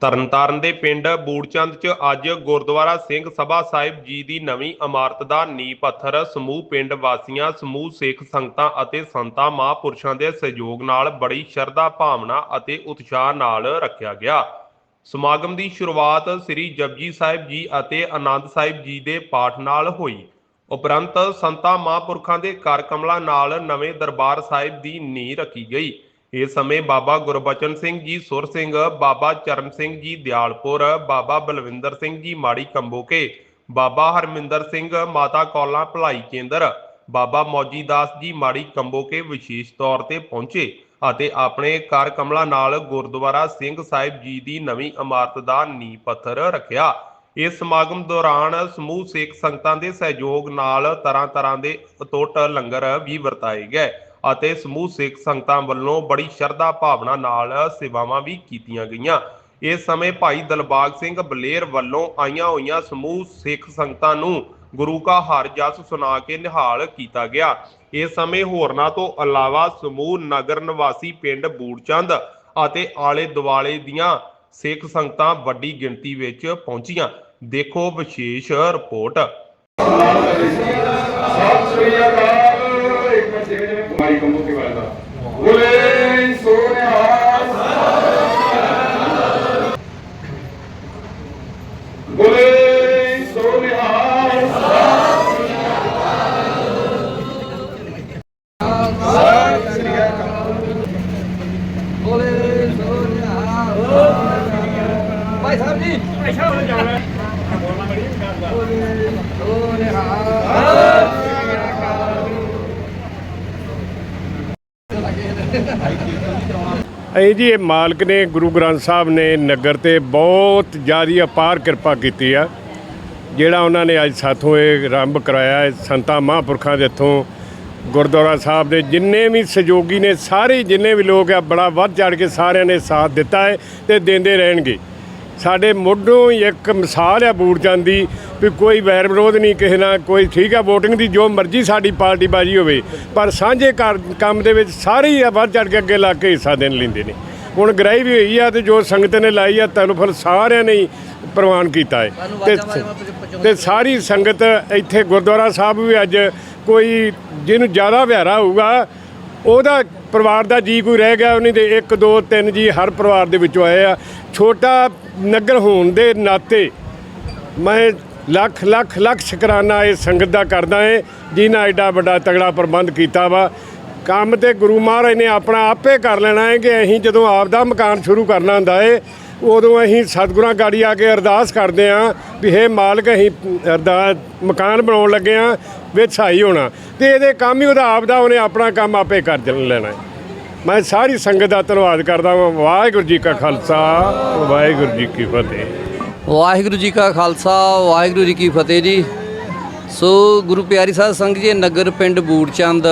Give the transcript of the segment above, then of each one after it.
ਤਰਨਤਾਰਨ ਦੇ ਪਿੰਡ ਬੂੜਚੰਦ 'ਚ ਅੱਜ ਗੁਰਦੁਆਰਾ ਸਿੰਘ ਸਭਾ ਸਾਹਿਬ ਜੀ ਦੀ ਨਵੀਂ ਇਮਾਰਤ ਦਾ ਨੀਂਹ ਪੱਥਰ ਸਮੂਹ ਪਿੰਡ ਵਾਸੀਆਂ, ਸਮੂਹ ਸਿੱਖ ਸੰਗਤਾਂ ਅਤੇ ਸੰਤਾਂ, ਮਹਾਂਪੁਰਸ਼ਾਂ ਦੇ ਸਹਿਯੋਗ ਨਾਲ ਬੜੀ ਸ਼ਰਧਾ, ਭਾਵਨਾ ਅਤੇ ਉਤਸ਼ਾਹ ਨਾਲ ਰੱਖਿਆ ਗਿਆ। ਸਮਾਗਮ ਦੀ ਸ਼ੁਰੂਆਤ ਸ੍ਰੀ ਜਪਜੀ ਸਾਹਿਬ ਜੀ ਅਤੇ ਆਨੰਦ ਸਾਹਿਬ ਜੀ ਦੇ ਪਾਠ ਨਾਲ ਹੋਈ। ਉਪਰੰਤ ਸੰਤਾਂ, ਮਹਾਂਪੁਰਖਾਂ ਦੇ ਕਰ ਕਮਲਾਂ ਨਾਲ ਨਵੇਂ ਦਰਬਾਰ ਸਾਹਿਬ ਦੀ ਨੀਂਹ ਰੱਖੀ ਗਈ। ਇਸ ਸਮੇਂ ਬਾਬਾ ਗੁਰਬਚਨ ਸਿੰਘ ਜੀ ਸੁਰ ਸਿੰਘ, ਬਾਬਾ ਚਰਨ ਸਿੰਘ ਜੀ ਦਿਆਲਪੁਰ, ਬਾਬਾ ਬਲਵਿੰਦਰ ਸਿੰਘ ਜੀ ਮਾੜੀ ਕੰਬੋਕੇ ਬਾਬਾ ਹਰਮਿੰਦਰ ਸਿੰਘ ਮਾਤਾ ਕੌਲਾਂ ਭਲਾਈ ਕੇਂਦਰ, ਬਾਬਾ ਮੌਜੀ ਦਾਸ ਜੀ ਮਾੜੀ ਕੰਬੋਕੇ ਵਿਸ਼ੇਸ਼ ਤੌਰ ਤੇ ਪਹੁੰਚੇ ਅਤੇ ਆਪਣੇ ਕਰ ਕਮਲਾਂ ਨਾਲ ਗੁਰਦੁਆਰਾ ਸਿੰਘ ਸਾਹਿਬ ਜੀ ਦੀ ਨਵੀਂ ਇਮਾਰਤ ਦਾ ਨੀਂਹ ਪੱਥਰ ਰੱਖਿਆ। ਇਸ ਸਮਾਗਮ ਦੌਰਾਨ ਸਮੂਹ ਸਿੱਖ ਸੰਗਤਾਂ ਦੇ ਸਹਿਯੋਗ ਨਾਲ ਤਰ੍ਹਾਂ ਤਰ੍ਹਾਂ ਦੇ ਅਤੁੱਟ ਲੰਗਰ ਵੀ ਵਰਤਾਏ ਗਏ। ਅਤੇ ਸਮੂਹ ਸਿੱਖ ਸੰਗਤਾਂ ਵੱਲੋਂ ਬੜੀ ਸ਼ਰਧਾ ਭਾਵਨਾ ਨਾਲ ਸੇਵਾਵਾਂ ਵੀ ਕੀਤੀਆਂ ਗਈਆਂ। ਇਸ ਸਮੇਂ ਭਾਈ ਦਲਬਾਗ ਸਿੰਘ ਬਲੇਰ ਵੱਲੋਂ ਆਈਆਂ ਹੋਈਆਂ ਸਮੂਹ ਸਿੱਖ ਸੰਗਤਾਂ ਨੂੰ ਗੁਰੂ ਕਾ ਹਰ ਜਸ ਸੁਣਾ ਕੇ ਨਿਹਾਲ ਕੀਤਾ ਗਿਆ। ਇਸ ਸਮੇਂ ਹੋਰਨਾਂ ਤੋਂ ਇਲਾਵਾ ਸਮੂਹ ਨਗਰ ਨਿਵਾਸੀ ਪਿੰਡ ਬੂੜਚੰਦ ਅਤੇ ਆਲੇ ਦੁਆਲੇ ਦੀਆਂ ਸਿੱਖ ਸੰਗਤਾਂ ਵੱਡੀ ਗਿਣਤੀ ਵਿੱਚ ਪਹੁੰਚੀਆਂ। ਦੇਖੋ ਵਿਸ਼ੇਸ਼ ਰਿਪੋਰਟ ਸਤਿ ਸ੍ਰੀ ਅਕਾਲ ਇੱਕ ਮਿੰਟ ਜਿਹੜੇ ਕੁਮਾਰੀ ਕੰਬੋ ਕੇ ਵਾਲਾ ਬੋਲੇ ਸੋਨਿਆ ਬੋਲੇ ਸੋਨਿਆ ਭਾਈ ਸਾਹਿਬ ਜੀ। ਇਹ ਜੀ, ਇਹ ਮਾਲਕ ਨੇ, ਗੁਰੂ ਗ੍ਰੰਥ ਸਾਹਿਬ ਨੇ ਨਗਰ ਤੇ ਬਹੁਤ ਜ਼ਿਆਦੀ ਅਪਾਰ ਕਿਰਪਾ ਕੀਤੀ ਆ, ਜਿਹੜਾ ਉਹਨਾਂ ਨੇ ਅੱਜ ਸਾਥੋਂ ਇਹ ਆਰੰਭ ਕਰਾਇਆ ਹੈ ਸੰਤਾਂ ਮਹਾਂਪੁਰਖਾਂ ਦੇ ਇੱਥੋਂ ਗੁਰਦੁਆਰਾ ਸਾਹਿਬ ਦੇ ਜਿੰਨੇ ਵੀ ਸਹਿਯੋਗੀ ਨੇ, ਸਾਰੇ ਜਿੰਨੇ ਵੀ ਲੋਕ ਆ, ਬੜਾ ਵੱਧ ਚੜ ਕੇ ਸਾਰਿਆਂ ਨੇ ਸਾਥ ਦਿੱਤਾ ਹੈ ਤੇ ਦਿੰਦੇ ਰਹਿਣਗੇ। ਸਾਡੇ ਮੁੱਢੋਂ ਹੀ ਇੱਕ ਮਿਸਾਲ ਆ ਬੂੜਚੰਦ ਦੀ ਵੀ ਕੋਈ ਵੈਰ ਵਿਰੋਧ ਨਹੀਂ ਕਿਸੇ ਨਾਲ ਕੋਈ ਠੀਕ ਆ VOTING ਦੀ ਜੋ ਮਰਜ਼ੀ ਸਾਡੀ ਪਾਰਟੀ ਬਾਜੀ ਹੋਵੇ। ਪਰ ਸਾਂਝੇ ਕੰਮ ਦੇ ਵਿੱਚ ਸਾਰੇ ਹੀ ਆ ਵੱਧ ਚੜ ਕੇ ਅੱਗੇ ਲੱਗ ਕੇ ਹਿੱਸਾ ਦੇਣ ਲੈਂਦੇ ਨੇ। ਹੁਣ ਗ੍ਰਾਈ ਵੀ ਹੋਈ ਆ ਤੇ ਜੋ ਸੰਗਤ ਨੇ ਲਾਈ ਆ ਤੈਨੂੰ ਫਿਰ ਸਾਰਿਆਂ ਨੇ ਪ੍ਰਵਾਨ ਕੀਤਾ ਹੈ। ਤੇ ਤੇ ਸਾਰੀ ਸੰਗਤ ਇੱਥੇ ਗੁਰਦੁਆਰਾ ਸਾਹਿਬ ਵੀ ਅੱਜ ਕੋਈ ਜਿਹਨੂੰ ਜ਼ਿਆਦਾ ਵਿਹਾਰਾ ਹੋਊਗਾ ਉਹਦਾ ਪਰਿਵਾਰ ਦਾ ਜੀ ਕੋਈ ਰਹਿ ਗਿਆ, ਉਹਨੇ ਦੇ 1 2 3 ਜੀ ਹਰ ਪਰਿਵਾਰ ਦੇ ਵਿੱਚੋਂ ਆਏ ਆ। ਛੋਟਾ ਨਗਰ ਹੋਣ ਦੇ ਨਾਤੇ ਮੈਂ ਲੱਖ ਲੱਖ ਲੱਖ ਸ਼ੁਕਰਾਨਾ ਇਹ ਸੰਗਤ ਦਾ ਕਰਦਾ ਏ, ਜਿਨ੍ਹਾਂ ਐਡਾ ਵੱਡਾ ਤਗੜਾ ਪ੍ਰਬੰਧ ਕੀਤਾ ਵਾ। ਕੰਮ ਤੇ ਗੁਰੂ ਮਹਾਰਾਜ ਨੇ ਆਪਣਾ ਆਪੇ ਕਰ ਲੈਣਾ ਹੈ ਕਿ ਅਸੀਂ ਜਦੋਂ ਆਪ ਦਾ ਮਕਾਨ ਸ਼ੁਰੂ ਕਰਨਾ ਹੁੰਦਾ ਏ ਉਦੋਂ ਅਸੀਂ ਸਤਿਗੁਰਾਂ ਗਾੜੀ ਆ ਕੇ ਅਰਦਾਸ ਕਰਦੇ ਆਂ ਵੀ ਹੇ ਮਾਲਕ, ਅਸੀਂ ਅਰਦਾਸ ਮਕਾਨ ਬਣਾਉਣ ਲੱਗੇ ਆਂ ਵਿੱਚ ਸਹਾਈ ਹੋਣਾ। ਤੇ ਇਹਦੇ ਕੰਮ ਹੀ ਉਹਦਾ ਆਪ ਦਾ ਉਹਨੇ ਆਪਣਾ ਕੰਮ ਆਪੇ ਕਰ ਲੈਣਾ। ਮੈਂ ਸਾਰੀ ਸੰਗਤ ਦਾ ਧੰਨਵਾਦ ਕਰਦਾ ਹਾਂ ਵਾਹਿਗੁਰੂ ਜੀ ਕਾ ਖਾਲਸਾ, ਵਾਹਿਗੁਰੂ ਜੀ ਕੀ ਫਤਿਹ। ਵਾਹਿਗੁਰੂ ਜੀ ਕਾ ਖਾਲਸਾ, ਵਾਹਿਗੁਰੂ ਜੀ ਕੀ ਫਤਿਹ ਜੀ। ਸੋ ਗੁਰੂ ਪਿਆਰੀ ਸਾਹਿਬ ਸੰਘ ਜੀ ਨਗਰ ਪਿੰਡ ਬੂੜਚੰਦ,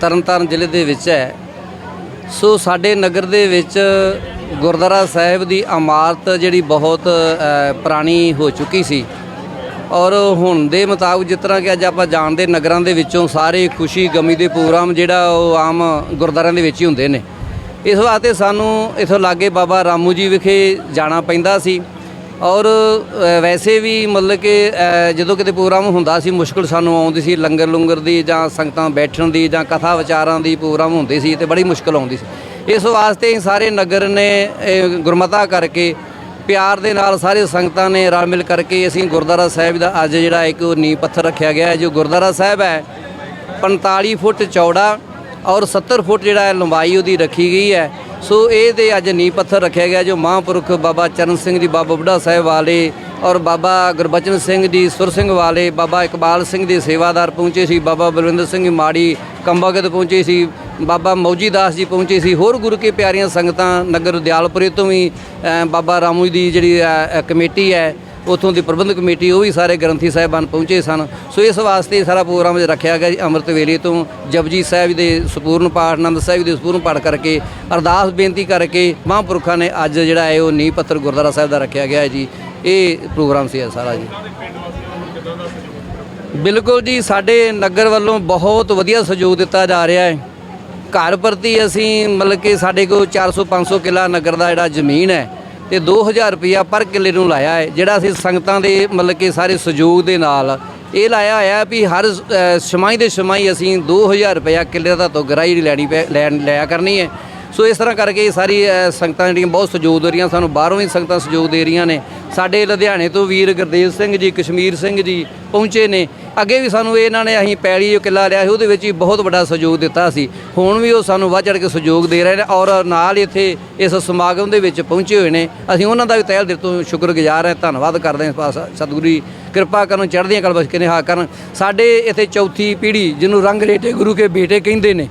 ਤਰਨਤਾਰਨ ਜ਼ਿਲ੍ਹੇ ਦੇ ਵਿੱਚ ਹੈ। ਸੋ ਸਾਡੇ ਨਗਰ ਦੇ ਵਿੱਚ ਗੁਰਦੁਆਰਾ ਸਾਹਿਬ ਦੀ ਇਮਾਰਤ ਜਿਹੜੀ ਬਹੁਤ ਪੁਰਾਣੀ ਹੋ ਚੁੱਕੀ ਸੀ। ਔਰ ਹੁਣ ਦੇ ਮੁਤਾਬਕ ਜਿਸ ਤਰ੍ਹਾਂ ਕਿ ਅੱਜ ਆਪਾਂ ਜਾਣਦੇ ਨਗਰਾਂ ਦੇ ਵਿੱਚੋਂ ਸਾਰੇ ਖੁਸ਼ੀ, ਗਮੀ ਦੇ ਪ੍ਰੋਗਰਾਮ ਜਿਹੜਾ ਉਹ ਆਮ ਗੁਰਦੁਆਰਿਆਂ ਦੇ ਵਿੱਚ ਹੀ ਹੁੰਦੇ ਨੇ। ਇਸ ਵਾਸਤੇ ਸਾਨੂੰ ਇਥੋਂ ਲਾਗੇ ਬਾਬਾ ਰਾਮੂ ਜੀ ਵਿਖੇ ਜਾਣਾ ਪੈਂਦਾ ਸੀ। ਔਰ ਵੈਸੇ ਵੀ ਮਤਲਬ ਕਿ ਜਦੋਂ ਕਿਤੇ ਪ੍ਰੋਗਰਾਮ ਹੁੰਦਾ ਸੀ, ਮੁਸ਼ਕਲ ਸਾਨੂੰ ਆਉਂਦੀ ਸੀ, ਲੰਗਰ ਲੰਗਰ ਦੀ ਜਾਂ ਸੰਗਤਾਂ ਬੈਠਣ ਦੀ ਜਾਂ ਕਥਾ ਵਿਚਾਰਾਂ ਦੀ ਪ੍ਰੋਗਰਾਮ ਹੁੰਦੇ ਸੀ, ਤੇ ਬੜੀ ਮੁਸ਼ਕਲ ਆਉਂਦੀ ਸੀ। ਇਸ ਵਾਸਤੇ ਹੀ ਸਾਰੇ ਨਗਰ ਨੇ ਇਹ ਗੁਰਮਤਾ ਕਰਕੇ, ਪਿਆਰ ਦੇ ਨਾਲ ਸਾਰੇ ਸੰਗਤਾਂ ਨੇ ਰਲ ਮਿਲ ਕਰਕੇ ਅਸੀਂ ਗੁਰਦੁਆਰਾ ਸਾਹਿਬ ਦਾ ਅੱਜ ਜਿਹੜਾ ਇੱਕ ਨੀਂਹ ਪੱਥਰ ਰੱਖਿਆ ਗਿਆ ਹੈ, ਜੋ ਗੁਰਦੁਆਰਾ ਸਾਹਿਬ ਹੈ 45 ਫੁੱਟ ਚੌੜਾ ਔਰ 70 ਫੁੱਟ ਜਿਹੜਾ ਹੈ ਲੰਬਾਈ ਉਹਦੀ ਰੱਖੀ ਗਈ ਹੈ। ਸੋ ਇਹ ਤੇ ਅੱਜ ਨੀਂਹ ਪੱਥਰ ਰੱਖਿਆ ਗਿਆ ਜੋ ਮਹਾਂਪੁਰਖ ਬਾਬਾ ਚਰਨ ਸਿੰਘ ਜੀ, ਬਾਬਾ ਬੁੱਢਾ ਸਾਹਿਬ ਵਾਲੇ ਔਰ ਬਾਬਾ ਗੁਰਬਚਨ ਸਿੰਘ ਜੀ, ਸੁਰ ਸਿੰਘ ਵਾਲੇ, ਬਾਬਾ ਇਕਬਾਲ ਸਿੰਘ ਦੇ ਸੇਵਾਦਾਰ ਪਹੁੰਚੇ ਸੀ, ਬਾਬਾ ਬਲਵਿੰਦਰ ਸਿੰਘ ਮਾੜੀ ਕੰਬਾਗੇ ਪਹੁੰਚੇ ਸੀ, ਬਾਬਾ ਮੌਜੀ ਦਾਸ ਜੀ ਪਹੁੰਚੇ ਸੀ, ਹੋਰ ਗੁਰੂ ਕੇ ਪਿਆਰੀਆਂ ਸੰਗਤਾਂ ਨਗਰ ਦਿਆਲਪੁਰੇ ਤੋਂ ਵੀ ਬਾਬਾ ਰਾਮੂ ਜੀ ਦੀ ਜਿਹੜੀ ਕਮੇਟੀ ਹੈ ਉਥੋਂ ਦੀ ਪ੍ਰਬੰਧਕ ਕਮੇਟੀ, ਉਹ ਵੀ ਸਾਰੇ ਗ੍ਰੰਥੀ ਸਾਹਿਬਾਨ ਪਹੁੰਚੇ ਸਨ। ਸੋ ਇਸ ਵਾਸਤੇ ਸਾਰਾ ਪ੍ਰੋਗਰਾਮ ਰੱਖਿਆ ਗਿਆ ਜੀ ਅੰਮ੍ਰਿਤ ਵੇਲੇ ਤੋਂ। ਜਪਜੀ ਸਾਹਿਬ ਦੇ ਸੰਪੂਰਨ ਪਾਠ, ਆਨੰਦ ਸਾਹਿਬ ਦੇ ਸੰਪੂਰਨ ਪਾਠ ਕਰਕੇ, ਅਰਦਾਸ ਬੇਨਤੀ ਕਰਕੇ ਮਹਾਂਪੁਰਖਾਂ ਨੇ ਅੱਜ ਜਿਹੜਾ ਹੈ ਉਹ ਨੀਂਹ ਪੱਥਰ ਗੁਰਦੁਆਰਾ ਸਾਹਿਬ ਦਾ ਰੱਖਿਆ ਗਿਆ ਹੈ ਜੀ। ਇਹ ਪ੍ਰੋਗਰਾਮ ਸੀ ਸਾਰਾ ਜੀ। ਬਿਲਕੁਲ ਜੀ, ਸਾਡੇ ਨਗਰ ਵੱਲੋਂ ਬਹੁਤ ਵਧੀਆ ਸਹਿਯੋਗ ਦਿੱਤਾ ਜਾ ਰਿਹਾ ਹੈ। ਘਰ ਪ੍ਰਤੀ ਅਸੀਂ ਮਤਲਬ ਕਿ ਸਾਡੇ ਕੋਲ 400 500 ਕਿੱਲਾ ਨਗਰ ਦਾ ਜਿਹੜਾ ਜ਼ਮੀਨ ਹੈ ਤੇ 2000 ਰੁਪਇਆ ਪਰ ਕਿੱਲੇ ਨੂੰ ਲਾਇਆ ਹੈ ਜਿਹੜਾ ਅਸੀਂ ਸੰਗਤਾਂ ਦੇ ਮਤਲਬ ਕਿ ਸਾਰੇ ਸਹਿਯੋਗ ਦੇ ਨਾਲ ਇਹ ਲਾਇਆ ਹੋਇਆ ਵੀ ਹਰ ਅ, ਦੇ ਛਮਾਈ ਅਸੀਂ 2000 ਰੁਪਇਆ ਕਿੱਲੇ ਦਾ ਤੋਂ ਗਰਾਈ ਜਿਹੜੀ ਲੈਣੀ ਪੈ- ਲੈਣ ਲਿਆ ਕਰਨੀ ਹੈ। ਸੋ ਇਸ ਤਰ੍ਹਾਂ ਕਰਕੇ ਇਹ ਸਾਰੀ ਸੰਗਤਾਂ ਜਿਹੜੀਆਂ ਬਹੁਤ ਸਹਿਯੋਗ ਦੇ ਰਹੀਆਂ, ਸਾਨੂੰ ਬਾਹਰੋਂ ਵੀ ਸੰਗਤਾਂ ਸਹਿਯੋਗ ਦੇ ਰਹੀਆਂ ਨੇ। ਸਾਡੇ ਲੁਧਿਆਣੇ ਤੋਂ ਵੀਰ ਗੁਰਦੇਵ ਸਿੰਘ ਜੀ, ਕਸ਼ਮੀਰ ਸਿੰਘ ਜੀ ਪਹੁੰਚੇ ਨੇ। ਅੱਗੇ ਵੀ ਸਾਨੂੰ ਇਹਨਾਂ ਨੇ ਅਸੀਂ ਪੈਲੀ ਜੋ ਕਿੱਲਾ ਲਿਆ ਸੀ, ਉਹਦੇ ਵਿੱਚ ਵੀ ਬਹੁਤ ਵੱਡਾ ਸਹਿਯੋਗ ਦਿੱਤਾ ਸੀ। ਹੁਣ ਵੀ ਉਹ ਸਾਨੂੰ ਵੱਧ ਚੜ੍ਹ ਕੇ ਸਹਿਯੋਗ ਦੇ ਰਹੇ ਨੇ ਔਰ ਨਾਲ ਇੱਥੇ ਇਸ ਸਮਾਗਮ ਦੇ ਵਿੱਚ ਪਹੁੰਚੇ ਹੋਏ ਨੇ। ਅਸੀਂ ਉਹਨਾਂ ਦਾ ਵੀ ਤਹਿ ਦਿਲ ਤੋਂ ਸ਼ੁਕਰਗੁਜ਼ਾਰ ਹਾਂ, ਧੰਨਵਾਦ ਕਰਦੇ ਹਾਂ ਪਾਸ। ਸਤਿਗੁਰੂ ਜੀ, ਕਿਰਪਾ ਕਰਨ, ਚੜ੍ਹਦੀਆਂ ਕਲ ਬਖਸ਼ ਕੇ ਨਿਹਾ ਕਰਨ। ਸਾਡੇ ਇੱਥੇ ਚੌਥੀ ਪੀੜ੍ਹੀ, ਜਿਹਨੂੰ ਰੰਗ ਰੇਟੇ ਗੁਰੂ ਕੇ ਬੇਟੇ ਕਹਿੰਦੇ ਨੇ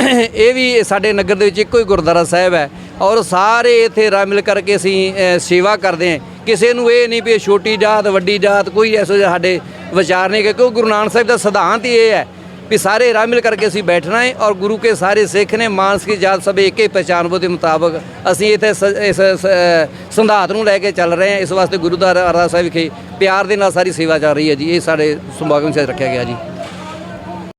ਇਹ ਵੀ ਸਾਡੇ ਨਗਰ ਦੇ ਵਿੱਚ ਇੱਕੋ ਹੀ ਗੁਰਦੁਆਰਾ ਸਾਹਿਬ ਹੈ ਔਰ ਸਾਰੇ ਇੱਥੇ ਰਲ ਮਿਲ ਕਰਕੇ ਅਸੀਂ ਸੇਵਾ ਕਰਦੇ ਹਾਂ। ਕਿਸੇ ਨੂੰ ਇਹ ਨਹੀਂ ਵੀ ਇਹ ਛੋਟੀ ਜਾਤ, ਵੱਡੀ ਜਾਤ, ਕੋਈ ਐਸੋ ਜਿਹਾ ਸਾਡੇ ਵਿਚਾਰ ਨਹੀਂ ਕਿ ਕਿਉਂਕਿ ਗੁਰੂ ਨਾਨਕ ਸਾਹਿਬ ਦਾ ਸਿਧਾਂਤ ਹੀ ਇਹ ਹੈ ਵੀ ਸਾਰੇ ਰਲ ਮਿਲ ਕਰਕੇ ਅਸੀਂ ਬੈਠਣਾ ਹੈ ਔਰ ਗੁਰੂ ਕੇ ਸਾਰੇ ਸਿੱਖ ਨੇ ਮਾਨਸ ਕੀ ਜਾਤ ਸਭ ਇੱਕ ਹੀ ਪਛਾਣਬੋ ਦੇ ਮੁਤਾਬਕ ਅਸੀਂ ਇੱਥੇ ਸ- ਇਸ, ਸ- ਸੰਧਾਤ ਨੂੰ ਲੈ ਕੇ ਚੱਲ ਰਹੇ ਹਾਂ। ਇਸ ਵਾਸਤੇ ਗੁਰੂ ਦਾ ਅਰਦਾਸ ਸਾਹਿਬ ਵਿਖੇ ਪਿਆਰ ਦੇ ਨਾਲ ਸਾਰੀ ਸੇਵਾ ਚੱਲ ਰਹੀ ਹੈ ਜੀ। ਇਹ ਸਾਡੇ ਸਮਾਗਮ 'ਚ ਰੱਖਿਆ ਗਿਆ ਜੀ।